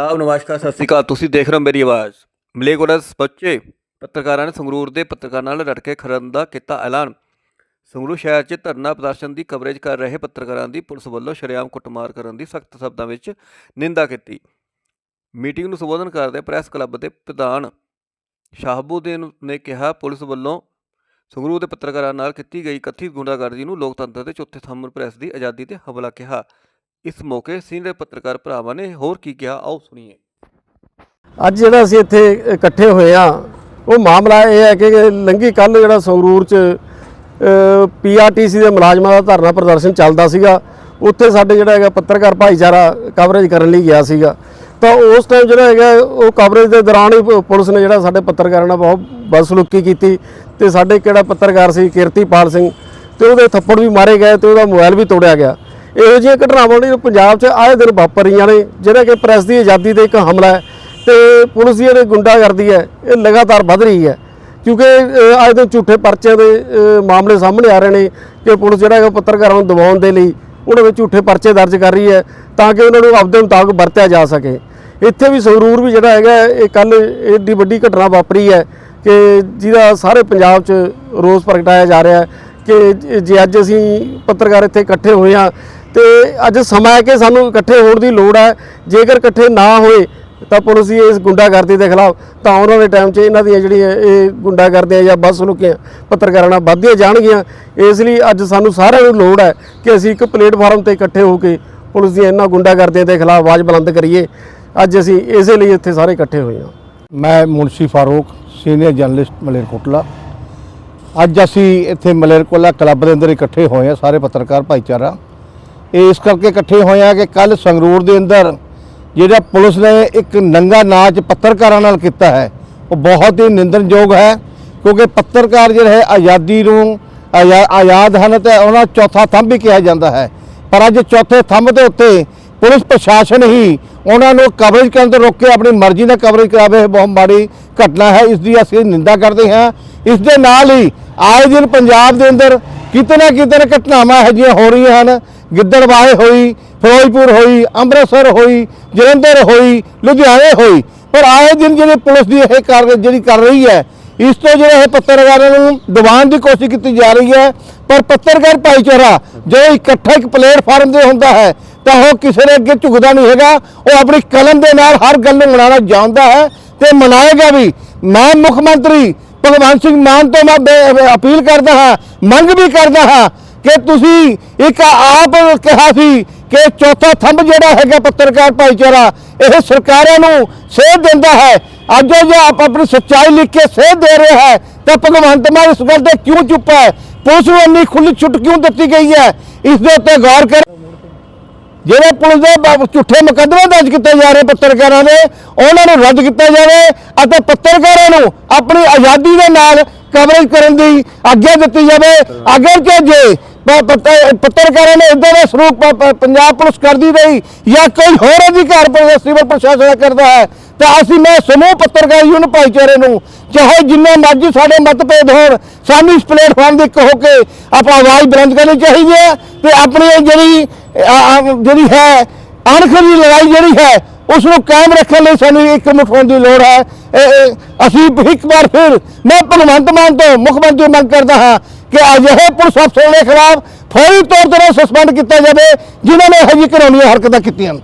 ਆਦਾਬ ਨਮਸਕਾਰ, ਸਤਿ ਸ਼੍ਰੀ ਅਕਾਲ। ਤੁਸੀਂ ਦੇਖ ਰਹੇ ਹੋ ਮੇਰੀ ਆਵਾਜ਼। ਮਲੇਕੋਟਾ ਪਹੁੰਚੇ ਪੱਤਰਕਾਰਾਂ ਨੇ ਸੰਗਰੂਰ ਦੇ ਪੱਤਰਕਾਰਾਂ ਨਾਲ ਲੜ ਕੇ ਖੜਨ ਦਾ ਕੀਤਾ ਐਲਾਨ। ਸੰਗਰੂਰ ਸ਼ਹਿਰ 'ਚ ਧਰਨਾ ਪ੍ਰਦਰਸ਼ਨ ਦੀ ਕਵਰੇਜ ਕਰ ਰਹੇ ਪੱਤਰਕਾਰਾਂ ਦੀ ਪੁਲਿਸ ਵੱਲੋਂ ਸ਼ਰੇਆਮ ਕੁੱਟਮਾਰ ਕਰਨ ਦੀ ਸਖਤ ਸ਼ਬਦਾਂ ਵਿੱਚ ਨਿੰਦਾ ਕੀਤੀ। ਮੀਟਿੰਗ ਨੂੰ ਸੰਬੋਧਨ ਕਰਦੇ ਪ੍ਰੈਸ ਕਲੱਬ ਦੇ ਪ੍ਰਧਾਨ ਸ਼ਾਹਬੂਦੀਨ ਨੇ ਕਿਹਾ, ਪੁਲਿਸ ਵੱਲੋਂ ਸੰਗਰੂਰ ਦੇ ਪੱਤਰਕਾਰਾਂ ਨਾਲ ਕੀਤੀ ਗਈ ਕਥਿਤ ਗੁੰਡਾਗਰਦੀ ਨੂੰ ਲੋਕਤੰਤਰ ਦੇ ਚੌਥੇ ਥੰਮ ਪ੍ਰੈਸ ਦੀ ਆਜ਼ਾਦੀ ਤੇ ਹਮਲਾ ਕਿਹਾ। ਇਸ ਮੌਕੇ ਸੀਨੀਅਰ ਪੱਤਰਕਾਰ ਭਰਾਵਾਂ ਨੇ ਹੋਰ ਕੀ ਕਿਹਾ? ਆਓ ਸੁਣੀਏ। ਅੱਜ ਜਿਹੜਾ ਅਸੀਂ ਇੱਥੇ ਇਕੱਠੇ ਹੋਏ ਆ ਉਹ ਮਾਮਲਾ ਇਹ ਹੈ ਕਿ ਲੰਗੀ ਕੱਲ ਜਿਹੜਾ ਸੰਗਰੂਰ ਚ ਪੀਆਰਟੀਸੀ ਦੇ ਮੁਲਾਜ਼ਮਾਂ ਦਾ ਧਰਨਾ ਪ੍ਰਦਰਸ਼ਨ ਚੱਲਦਾ ਸੀਗਾ। ਉੱਥੇ ਸਾਡੇ ਜਿਹੜਾ ਹੈਗਾ ਪੱਤਰਕਾਰ ਭਾਈਚਾਰਾ ਕਵਰੇਜ ਕਰਨ ਲਈ ਗਿਆ ਸੀਗਾ। ਤਾਂ ਉਸ ਟਾਈਮ ਜਿਹੜਾ ਹੈਗਾ, ਉਹ ਕਵਰੇਜ ਦੇ ਦੌਰਾਨ ਹੀ ਪ- ਪੁਲਿਸ ਨੇ ਜਿਹੜਾ ਸਾਡੇ ਪੱਤਰਕਾਰਾਂ ਨਾਲ ਬਹੁਤ ਬਦਸਲੂਕੀ ਕੀਤੀ ਤੇ ਸਾਡੇ ਕਿਹੜਾ ਪੱਤਰਕਾਰ ਸੀ, ਕੀਰਤੀਪਾਲ ਸਿੰਘ, ਤੇ ਉਹਦੇ ਥੱਪੜ ਵੀ ਮਾਰੇ ਗਏ ਤੇ ਉਹਦਾ ਮੋਬਾਈਲ ਵੀ ਤੋੜਿਆ ਗਿਆ। ਇਹੋ ਜਿਹੀਆਂ ਘਟਨਾਵਾਂ ਨੇ ਪੰਜਾਬ 'ਚ ਆਏ ਦਿਨ ਵਾਪਰ ਰਹੀਆਂ ਨੇ ਜਿਹੜਾ ਕਿ ਪ੍ਰੈਸ ਦੀ ਆਜ਼ਾਦੀ ਤੇ ਇੱਕ ਹਮਲਾ ਹੈ ਤੇ ਪੁਲਿਸ ਦੀ ਜਿਹੜੀ ਗੁੰਡਾਗਰਦੀ ਹੈ ਇਹ ਲਗਾਤਾਰ ਵੱਧ ਰਹੀ ਹੈ। ਕਿਉਂਕਿ ਅ, ਅੱਜ ਦੇ ਝੂਠੇ ਪਰਚੇ ਦੇ ਮਾਮਲੇ ਸਾਹਮਣੇ ਆ ਰਹੇ ਨੇ ਕਿ ਪੁਲਿਸ ਜਿਹੜਾ ਹੈਗਾ ਪੱਤਰਕਾਰਾਂ ਨੂੰ ਦਬਾਉਣ ਦੇ ਲਈ ਉਹਨਾਂ ਵਿੱਚ ਝੂਠੇ ਪਰਚੇ ਦਰਜ ਕਰ ਰਹੀ ਹੈ ਤਾਂ ਕਿ ਉਹਨਾਂ ਨੂੰ ਆਪਦੇ ਮੁਤਾਬਕ ਵਰਤਿਆ ਜਾ ਸਕੇ। ਇੱਥੇ ਵੀ ਸੰਗਰੂਰ ਵੀ ਜਿਹੜਾ ਹੈਗਾ ਇਹ ਕੱਲ ਏਡੀ ਵੱਡੀ ਘਟਨਾ ਵਾਪਰੀ ਹੈ ਕਿ ਜਿਹਦਾ ਸਾਰੇ ਪੰਜਾਬ 'ਚ ਰੋਸ ਪ੍ਰਗਟਾਇਆ ਜਾ ਰਿਹਾ ਹੈ ਕਿ ਜੇ ਅੱਜ ਅਸੀਂ ਪੱਤਰਕਾਰ ਇੱਥੇ ਇਕੱਠੇ ਹੋਏ ਆ ਤੇ ਅੱਜ ਸਮਾਂ ਹੈ ਕਿ ਸਾਨੂੰ ਇਕੱਠੇ ਹੋਣ ਦੀ ਲੋੜ ਹੈ। ਜੇਕਰ ਇਕੱਠੇ ਨਾ ਹੋਏ, ਤਾਂ ਪੁਲਿਸ ਦੀ ਇਸ ਗੁੰਡਾਗਰਦੀ ਦੇ ਖਿਲਾਫ ਤਾਂ ਆਉਣ ਵਾਲੇ ਟਾਈਮ 'ਚ ਇਹਨਾਂ ਦੀਆਂ ਜਿਹੜੀਆਂ ਇਹ ਗੁੰਡਾਗਰਦੀਆਂ ਜਾਂ ਬਦਸਲੂਕੀਆਂ ਪੱਤਰਕਾਰਾਂ ਨਾਲ ਵੱਧਦੀਆਂ ਜਾਣਗੀਆਂ। ਇਸ ਲਈ ਅੱਜ ਸਾਨੂੰ ਸਾਰਿਆਂ ਨੂੰ ਲੋੜ ਹੈ ਕਿ ਅਸੀਂ ਇੱਕ ਪਲੇਟਫਾਰਮ ਤੇ ਇਕੱਠੇ ਹੋ ਕੇ ਪੁਲਿਸ ਦੀਆਂ ਇਹਨਾਂ ਗੁੰਡਾਗਰਦੀਆਂ ਦੇ ਖਿਲਾਫ ਆਵਾਜ਼ ਬੁਲੰਦ ਕਰੀਏ। ਅੱਜ ਅਸੀਂ ਇਸੇ ਲਈ ਇੱਥੇ ਸਾਰੇ ਇਕੱਠੇ ਹੋਏ ਹਾਂ। ਮੈਂ ਮੁਨਸ਼ੀ ਫਾਰੂਕ, ਸੀਨੀਅਰ ਜਰਨਲਿਸਟ ਮਲੇਰਕੋਟਲਾ ਅੱਜ ਅਸੀਂ ਇੱਥੇ ਮਲੇਰਕੋਟਲਾ ਕਲੱਬ ਦੇ ਅੰਦਰ ਇਕੱਠੇ ਹੋਏ ਹਾਂ, ਸਾਰੇ ਪੱਤਰਕਾਰ, ਭਾਈਚਾਰਾ। ਇਸ ਕਰਕੇ ਇਕੱਠੇ ਹੋਏ ਹਾਂ ਕਿ ਕੱਲ ਸੰਗਰੂਰ ਦੇ ਅੰਦਰ ਜਿਹੜਾ ਪੁਲਿਸ ਨੇ ਇੱਕ ਨੰਗਾ ਨਾਚ ਪੱਤਰਕਾਰਾਂ ਨਾਲ ਕੀਤਾ ਹੈ, ਉਹ ਬਹੁਤ ਹੀ ਨਿੰਦਣਯੋਗ ਹੈ, ਕਿਉਂਕਿ ਪੱਤਰਕਾਰ ਜਿਹੜੇ ਹੈ ਆਜ਼ਾਦੀ ਨੂੰ ਆਜ਼ਾ- ਆਜ਼ਾਦ ਹਨ ਤੇ ਉਹਨਾਂ ਚੌਥਾ ਥੰਮ ਵੀ ਕਿਹਾ ਜਾਂਦਾ ਹੈ। ਪਰ ਅੱਜ ਚੌਥੇ ਥੰਮ ਦੇ ਉੱਤੇ ਪੁਲਿਸ ਪ੍ਰਸ਼ਾਸਨ ਹੀ ਉਹਨਾਂ ਨੂੰ ਕਵਰੇਜ ਕਰਨ ਤੋਂ ਰੋਕ ਕੇ ਆਪਣੀ ਮਰਜ਼ੀ ਨਾਲ ਕਵਰੇਜ ਕਰਾਵੇ, ਇਹ ਬਹੁਤ ਮਾੜੀ ਘਟਨਾ ਹੈ, ਇਸ ਦੀ ਅਸੀਂ ਨਿੰਦਾ ਕਰਦੇ ਹਾਂ। ਇਸ ਦੇ ਨਾਲ ਹੀ ਆਏ ਦਿਨ ਪੰਜਾਬ ਦੇ ਅੰਦਰ ਕਿਤੇ ਨਾ ਕਿਤੇ ਘਟਨਾਵਾਂ ਇਹੋ ਜਿਹੀਆਂ ਹੋ ਰਹੀਆਂ ਹਨ ਗਿੱਦੜਵਾਹੇ ਹੋਈ, ਫਿਰੋਜ਼ਪੁਰ ਹੋਈ, ਅੰਮ੍ਰਿਤਸਰ ਹੋਈ, ਜਲੰਧਰ ਹੋਈ, ਲੁਧਿਆਣੇ ਹੋਈ। ਪਰ ਆਏ ਦਿਨ ਜਿਹੜੇ ਪੁਲਿਸ ਦੀ ਇਹ ਕਾਰਵਾਈ ਜਿਹੜੀ ਕਰ ਰਹੀ ਹੈ, ਇਸ ਤੋਂ ਜਿਹੜਾ ਇਹ ਪੱਤਰਕਾਰਾਂ ਨੂੰ ਦਬਾਉਣ ਦੀ ਕੋਸ਼ਿਸ਼ ਕੀਤੀ ਜਾ ਰਹੀ ਹੈ, ਪਰ ਪੱਤਰਕਾਰ ਭਾਈਚਾਰਾ ਜੋ ਇਕੱਠਾ ਇੱਕ ਪਲੇਟਫਾਰਮ ਤੇ ਹੁੰਦਾ ਹੈ, ਤਾਂ ਉਹ ਕਿਸੇ ਦੇ ਅੱਗੇ ਝੁਕਦਾ ਨਹੀਂ ਹੈਗਾ। ਉਹ ਆਪਣੀ ਕਲਮ ਦੇ ਨਾਲ ਹਰ ਗੱਲ ਨੂੰ ਮਨਾਉਣਾ ਜਾਣਦਾ ਹੈ ਤੇ ਮਨਾਏਗਾ ਵੀ। ਮੈਂ ਮੁੱਖ ਮੰਤਰੀ ਭਗਵੰਤ ਸਿੰਘ ਮਾਨ ਤੋਂ ਮੈਂ ਅਪੀਲ ਕਰਦਾ ਹਾਂ, ਮੰਗ ਵੀ ਕਰਦਾ ਹਾਂ ਕਿ ਤੁਸੀਂ ਇੱਕ ਆਪ ਕਿਹਾ ਸੀ ਕਿ ਚੌਥਾ ਥੰਬ ਜਿਹੜਾ ਹੈਗਾ ਪੱਤਰਕਾਰ ਭਾਈਚਾਰਾ, ਇਹ ਸਰਕਾਰਾਂ ਨੂੰ ਸੇਧ ਦਿੰਦਾ ਹੈ। ਅੱਜ ਉਹ ਜੇ ਆਪ ਆਪਣੀ ਸੱਚਾਈ ਲਿਖ ਕੇ ਸੇਧ ਦੇ ਰਿਹਾ ਹੈ, ਤਾਂ ਭਗਵੰਤ ਮਾਨ ਇਸ ਗੱਲ ਤੇ ਕਿਉਂ ਚੁੱਪ ਹੈ? ਪੁਲਿਸ ਨੂੰ ਇੰਨੀ ਖੁੱਲੀ ਛੁੱਟ ਕਿਉਂ ਦਿੱਤੀ ਗਈ ਹੈ? ਇਸ ਦੇ ਉੱਤੇ ਗੌਰ ਕਰ ਜਿਹੜੇ ਪੁਲਿਸ ਦੇ ਝੂਠੇ ਮੁਕੱਦਮੇ ਦਰਜ ਕੀਤੇ ਜਾ ਰਹੇ ਪੱਤਰਕਾਰਾਂ ਦੇ, ਉਹਨਾਂ ਨੂੰ ਰੱਦ ਕੀਤਾ ਜਾਵੇ ਅਤੇ ਪੱਤਰਕਾਰਾਂ ਨੂੰ ਆਪਣੀ ਆਜ਼ਾਦੀ ਦੇ ਨਾਲ ਕਵਰੇਜ ਕਰਨ ਦੀ ਆਗਿਆ ਦਿੱਤੀ ਜਾਵੇ। ਅਗਰ ਕਿ ਜੇ ਪੱਤਰਕਾਰਾਂ ਨੇ ਇਦਾਂ ਦਾ ਸਰੂਪ ਪੰਜਾਬ ਪੁਲਿਸ ਕਰਦੀ ਰਹੀ ਜਾਂ ਕੋਈ ਹੋਰ ਅਧਿਕਾਰ ਸਿਵਲ ਪ੍ਰਸ਼ਾਸਨ ਕਰਦਾ ਹੈ, ਤਾਂ ਅਸੀਂ ਮੈਂ ਸਮੂਹ ਪੱਤਰਕਾਰ ਯੂਨ ਭਾਈਚਾਰੇ ਨੂੰ, ਚਾਹੇ ਜਿੰਨੇ ਮਰਜ਼ੀ ਸਾਡੇ ਮਤਭੇਦ ਹੋਣ, ਸਾਨੂੰ ਇਸ ਪਲੇਟਫਾਰਮ ਦੇ ਇੱਕ ਹੋ ਕੇ ਆਪਾਂ ਆਵਾਜ਼ ਬੁਲੰਦ ਕਰਨੀ ਚਾਹੀਦੀ ਹੈ ਤੇ ਆਪਣੀ ਜਿਹੜੀ ਜਿਹੜੀ ਹੈ ਅਣਖ ਦੀ ਲੜਾਈ ਜਿਹੜੀ ਹੈ ਉਸ ਨੂੰ ਕਾਇਮ ਰੱਖਣ ਲਈ ਸਾਨੂੰ ਇੱਕ ਮੁੱਠ ਹੋਣ ਦੀ ਲੋੜ ਹੈ। ਅਸੀਂ ਇੱਕ ਵਾਰ ਫਿਰ ਮੈਂ ਭਗਵੰਤ ਮਾਨ ਤੋਂ ਮੁੱਖ ਮੰਤਰੀ ਮੰਗ ਕਰਦਾ ਹਾਂ ਕਿ ਅਜਿਹੇ ਪੁਲਿਸ ਅਫਸਰਾਂ ਦੇ ਖਿਲਾਫ ਫੌਰੀ ਤੌਰ ਤੇ ਸਸਪੈਂਡ ਕੀਤਾ ਜਾਵੇ, ਜਿਨ੍ਹਾਂ ਨੇ ਇਹੋ ਜਿਹੀ ਘਿਨੌਣੀਆਂ ਹਰਕਤਾਂ ਕੀਤੀਆਂ ਹਨ